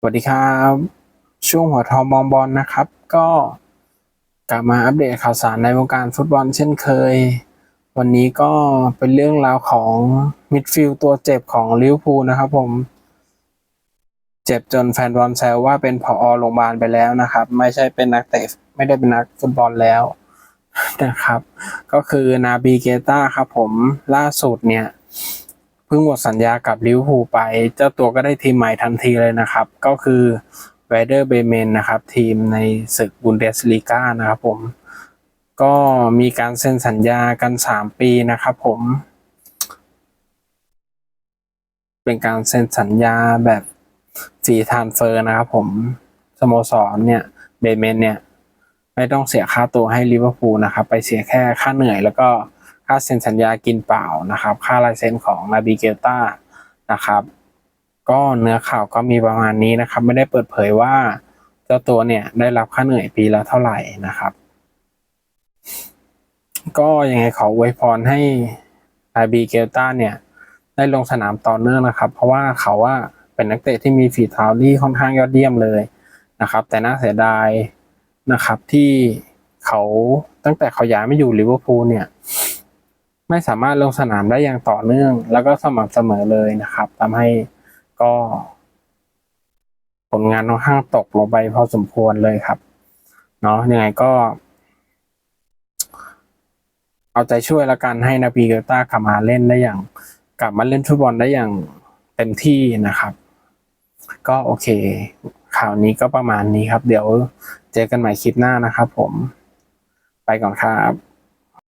สวัสดีครับ ช่วงหัวทองมองบอลนะครับ ก็กลับมาอัปเดตข่าวสารในวงการฟุตบอลเช่นเคย วันนี้ก็เป็นเรื่องราวของมิดฟิลด์ตัวเจ็บของลิเวอร์พูลนะครับผม เจ็บจนแฟนบอลแซวว่าเป็นผอโรงพยาบาลไปแล้วนะครับ ไม่ใช่เป็นนักเตะไม่ได้เป็นนักฟุตบอลแล้วนะครับ ก็คือนาบีเกต้าครับผมล่าสุดเนี่ย เพิ่งหมดสัญญากับลิเวอร์พูลไป เจ้าตัวก็ได้ทีมใหม่ทันทีเลยนะครับ ก็คือเวเดอร์เบเมนนะครับทีมในศึกบุนเดสลีกานะครับผม ก็มีการเซ็นสัญญากัน 3 ปีนะครับผม เป็นการเซ็นสัญญาแบบฟรีทานเฟอร์นะครับผมสโมสรเนี่ยเบเมนเนี่ย ไม่ต้องเสียค่าตัวให้ลิเวอร์พูลนะครับ ไปเสียแค่ค่าเหนื่อยแล้วก็ ค่าเซ็นสัญญากินเปล่านะครับ ค่าลายเซ็นของนาบิเกต้านะครับ ก็เนื้อข่าวก็มีประมาณนี้นะครับ ไม่ได้เปิดเผยว่าเจ้าตัวเนี่ยได้รับค่าเหนื่อยปีละเท่าไหร่นะครับ ก็ยังไงขออวยพรให้นาบิเกต้าเนี่ยได้ลงสนามต่อเนื่องนะครับ เพราะว่าเขาว่าเป็นนักเตะที่มีฝีเท้าที่ค่อนข้างยอดเยี่ยมเลยนะครับ แต่น่าเสียดายนะครับที่เขาตั้งแต่เขาย้ายมาอยู่ลิเวอร์พูลเนี่ย ไม่สามารถลงสนามได้อย่างต่อเนื่อง แล้วก็สม่ำเสมอเลยนะครับทำให้ก็ ผลงานค่อนข้างตกลงไปพอสมควรเลยครับเนาะยังไงก็ เอาใจช่วยแล้วกันให้นาบีเกต้ากลับมาเล่นได้อย่าง กลับมาเล่นฟุตบอลได้อย่างเต็มที่นะครับ ก็โอเค ข่าวนี้ก็ประมาณนี้ครับ เดี๋ยวเจอกันใหม่คลิปหน้านะครับผม ไปก่อนครับ